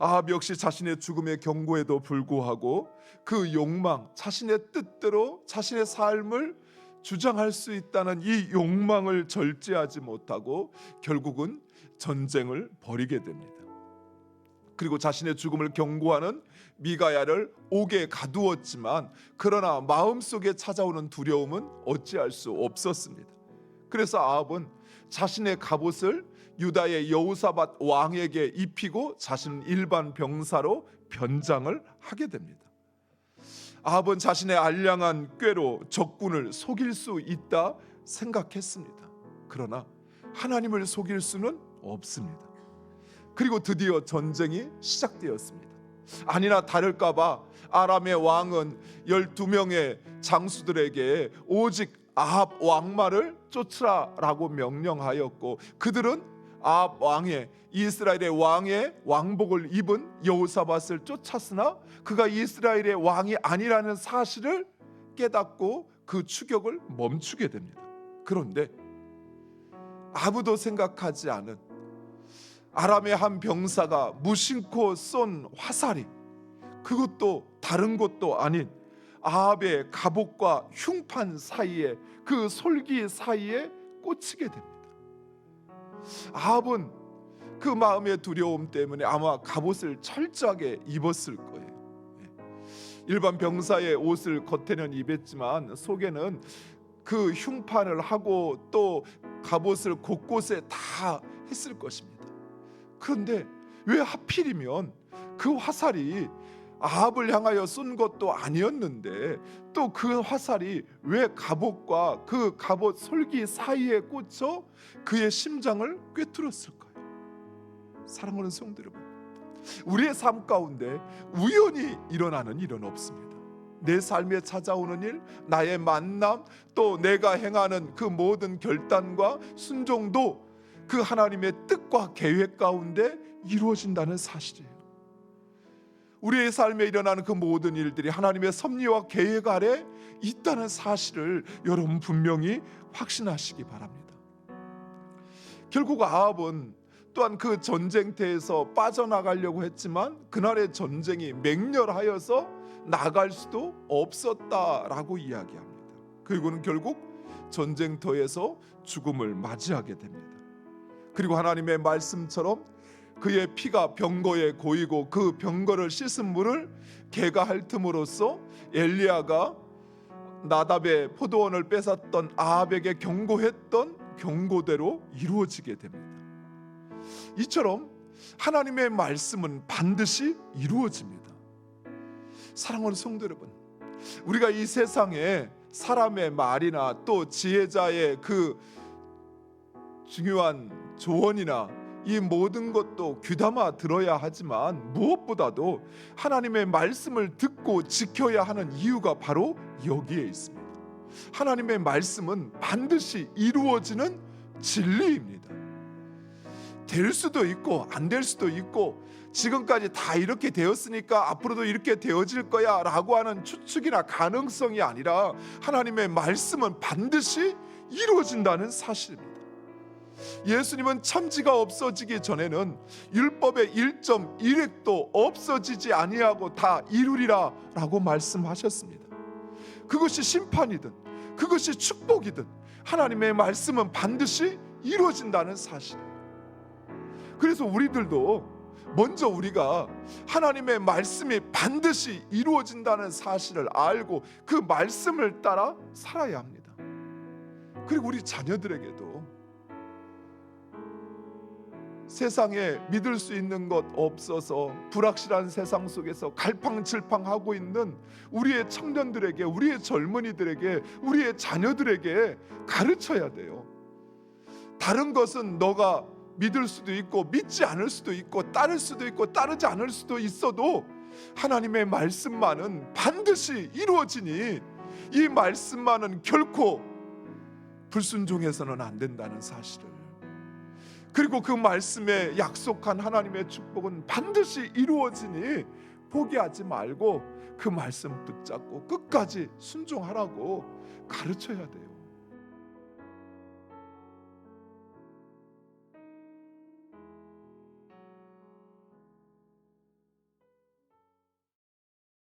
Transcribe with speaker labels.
Speaker 1: 아합 역시 자신의 죽음의 경고에도 불구하고 그 욕망, 자신의 뜻대로 자신의 삶을 주장할 수 있다는 이 욕망을 절제하지 못하고 결국은 전쟁을 벌이게 됩니다. 그리고 자신의 죽음을 경고하는 미가야를 옥에 가두었지만 그러나 마음속에 찾아오는 두려움은 어찌할 수 없었습니다. 그래서 아합은 자신의 갑옷을 유다의 여우사밧 왕에게 입히고 자신은 일반 병사로 변장을 하게 됩니다. 아합은 자신의 알량한 꾀로 적군을 속일 수 있다 생각했습니다. 그러나 하나님을 속일 수는 없습니다. 그리고 드디어 전쟁이 시작되었습니다. 아니나 다를까봐 아람의 왕은 12명의 장수들에게 오직 아합 왕마를 쫓으라라고 명령하였고 그들은 아합 왕의 이스라엘의 왕의 왕복을 입은 여호사밧을 쫓았으나 그가 이스라엘의 왕이 아니라는 사실을 깨닫고 그 추격을 멈추게 됩니다. 그런데 아무도 생각하지 않은 아람의 한 병사가 무심코 쏜 화살이 그것도 다른 것도 아닌 아합의 갑옷과 흉판 사이에 그 솔기 사이에 꽂히게 됩니다. 아합은 그 마음의 두려움 때문에 아마 갑옷을 철저하게 입었을 거예요. 예. 일반 병사의 옷을 겉에는 입었지만 속에는 그 흉판을 하고 또 갑옷을 곳곳에 다 했을 것입니다. 그런데 왜 하필이면 그 화살이 아합을 향하여 쏜 것도 아니었는데 또 그 화살이 왜 갑옷과 그 갑옷 솔기 사이에 꽂혀 그의 심장을 꿰뚫었을까요? 사랑하는 성도 여러분, 우리의 삶 가운데 우연히 일어나는 일은 없습니다. 내 삶에 찾아오는 일, 나의 만남, 또 내가 행하는 그 모든 결단과 순종도 그 하나님의 뜻과 계획 가운데 이루어진다는 사실이에요. 우리의 삶에 일어나는 그 모든 일들이 하나님의 섭리와 계획 아래 있다는 사실을 여러분 분명히 확신하시기 바랍니다. 결국 아합은 또한 그 전쟁터에서 빠져나가려고 했지만 그날의 전쟁이 맹렬하여서 나갈 수도 없었다라고 이야기합니다. 그리고는 결국 전쟁터에서 죽음을 맞이하게 됩니다. 그리고 하나님의 말씀처럼 그의 피가 병거에 고이고 그 병거를 씻은 물을 개가 핥음으로써 엘리야가 나답의 포도원을 뺏었던 아합에게 경고했던 경고대로 이루어지게 됩니다. 이처럼 하나님의 말씀은 반드시 이루어집니다. 사랑하는 성도 여러분, 우리가 이 세상에 사람의 말이나 또 지혜자의 그 중요한 조언이나 이 모든 것도 귀담아 들어야 하지만 무엇보다도 하나님의 말씀을 듣고 지켜야 하는 이유가 바로 여기에 있습니다. 하나님의 말씀은 반드시 이루어지는 진리입니다. 될 수도 있고 안 될 수도 있고 지금까지 다 이렇게 되었으니까 앞으로도 이렇게 되어질 거야 라고 하는 추측이나 가능성이 아니라 하나님의 말씀은 반드시 이루어진다는 사실입니다. 예수님은 천지가 없어지기 전에는 율법의 1.1획도 없어지지 아니하고 다 이루리라라고 말씀하셨습니다. 그것이 심판이든 그것이 축복이든 하나님의 말씀은 반드시 이루어진다는 사실. 그래서 우리들도 먼저 우리가 하나님의 말씀이 반드시 이루어진다는 사실을 알고 그 말씀을 따라 살아야 합니다. 그리고 우리 자녀들에게도 세상에 믿을 수 있는 것 없어서 불확실한 세상 속에서 갈팡질팡하고 있는 우리의 청년들에게 우리의 젊은이들에게 우리의 자녀들에게 가르쳐야 돼요. 다른 것은 너가 믿을 수도 있고 믿지 않을 수도 있고 따를 수도 있고 따르지 않을 수도 있어도 하나님의 말씀만은 반드시 이루어지니 이 말씀만은 결코 불순종해서는 안 된다는 사실을 그리고 그 말씀에 약속한 하나님의 축복은 반드시 이루어지니 포기하지 말고 그 말씀 붙잡고 끝까지 순종하라고 가르쳐야 돼요.